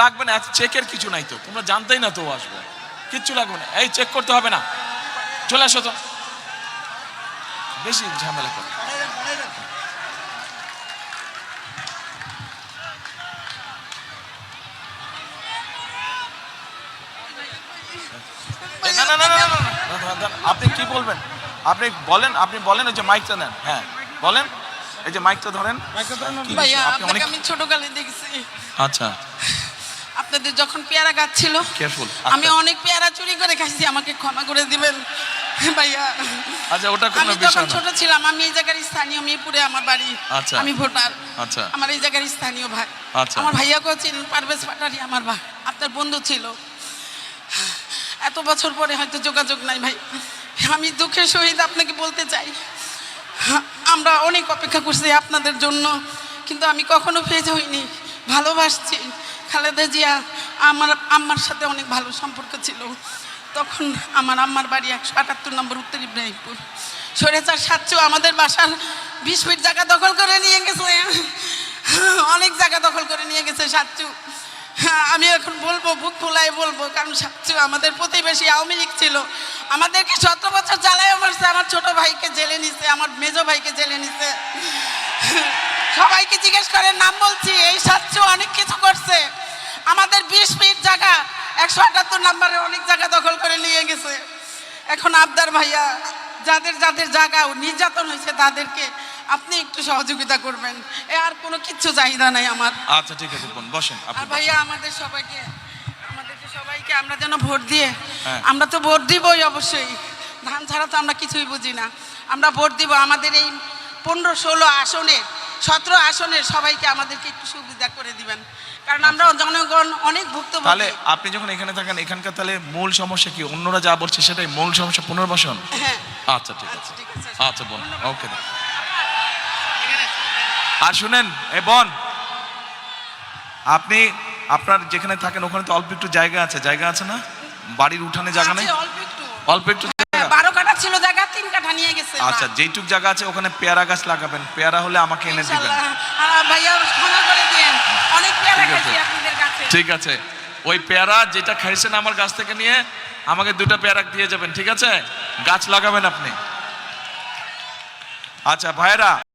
লাগবে না চেকের কিছু নাই তো তোমরা জানতেই না তো আসবে কিচ্ছু লাগবে না এই চেক করতে হবে না চলে আসো তো বেশি ঝামেলা করে আপনি কি বলবেন আপনি বলেন আপনি বলেন যে মাইকটা নেন হ্যাঁ বলেন। এই যে মাইকটা ধরেন। ভাইয়া আপনাকে আমি ছোটকালে দেখছি। আচ্ছা। আপনাদের যখন পেয়ারা গাছ ছিল আমি অনেক পেয়ারা চুরি করে খাইছি আমাকে ক্ষমা করে দিবেন ভাইয়া। আচ্ছা ওটা কোনো আমি বিষয় না। ছোট ছিলাম আমি এই জায়গার স্থানীয় মিরপুরে আমার বাড়ি। আচ্ছা। আমি ভোটার। আচ্ছা। আমার এই জায়গার স্থানীয় ভাই। আচ্ছা। আমার ভাইয়াকেও চিনেন পারভেজ পাটারি আমার ভাই। আপনার বন্ধু ছিল। এত বছর পরে হয়তো যোগাযোগ নাই ভাই। আমি দুঃখের সহিত আপনাকে বলতে চাই। আমরা অনেক অপেক্ষা করছি আপনাদের জন্য, কিন্তু আমি কখনো ফেজ হইনি, ভালোবাসছি। খালেদা জিয়া আমার আম্মার সাথে অনেক ভালো সম্পর্ক ছিল। তখন আমার আম্মার বাড়ি একশো আটাত্তর নম্বর উত্তর ইব্রাহিমপুর। সরেচার সাতচু আমাদের বাসার বিশ ফিট জায়গা দখল করে নিয়ে গেছে। অনেক জায়গা দখল করে নিয়ে গেছে সাতচু আমি এখন বলব বুক ফুলাই বলব, কারণ সাতচু আমাদের প্রতিবেশী আওয়ামী লীগ ছিল। আমাদেরকে সতেরো বছর জ্বালায় মারছে আমার ছোট ভাইকে জেলে নিছে, আমার মেজো ভাইকে জেলে নিছে। সবাইকে জিজ্ঞেস করে নাম বলছি, এই সাতচু অনেক কিছু করছে। আমাদের বিশ ফিট জায়গা, একশো আটাত্তর নাম্বারে অনেক জায়গা দখল করে নিয়ে গেছে। এখন আবদার ভাইয়া, যাদের যাদের জায়গা, নির্যাতন হয়েছে তাদেরকে আপনি একটু সহযোগিতা করবেন। এ আর কোনো কিচ্ছু চাহিদা নাই আমার। আচ্ছা ঠিক আছে বোন বসেন আপনি আর ভাইয়া আমাদের সবাইকে আমাদেরকে সবাইকে আমরা যেন ভোট দিয়ে হ্যাঁ। আমরা তো ভোট দিবই অবশ্যই। ধান ছাড়া তো আমরা কিছুই বুঝি না। আমরা ভোট দিব আমাদের এই পনেরো ষোলো আসনের সতেরো আসনের সবাইকে আমাদেরকে একটু সুবিধা করে দিবেন। কারণ আমরা জনগণ অনেক ভুক্তভোগী। তাহলে আপনি যখন এখানে থাকেন এখানকার তাহলে মূল সমস্যা কি? অন্যরা যা বলছে সেটাই মূল সমস্যা পুনর্বাসন? হ্যাঁ। আচ্ছা ঠিক আছে। আচ্ছা, ঠিক আছে। আচ্ছা বোন ওকে আর শুনেন এ বন আপনি আপনার যেখানে থাকেন ওখানে তো অল্প একটু জায়গা আছে। জায়গা আছে না? বাড়ির উঠানে জায়গা নেই? অল্প একটু। হ্যাঁ, বারো কাঠা ছিল জায়গা তিন কাঠা নিয়ে গেছে আচ্ছা যেইটুক জায়গা আছে ওখানে পেয়ারা গাছ লাগাবেন। পেয়ারা হলে আমাকে এনে দিবেন। ভাইয়া ক্ষমা করে দিয়েন। অনেক পেয়ারা ঠিক আছে। খাইছি আপনাদের কাছে। ঠিক আছে। ওই পেয়ারা যেটা খাইছেন আমার গাছ থেকে নিয়ে আমাকে দুটো পেয়ারা দিয়ে যাবেন ঠিক আছে? গাছ লাগাবেন আপনি। আচ্ছা ভাইরা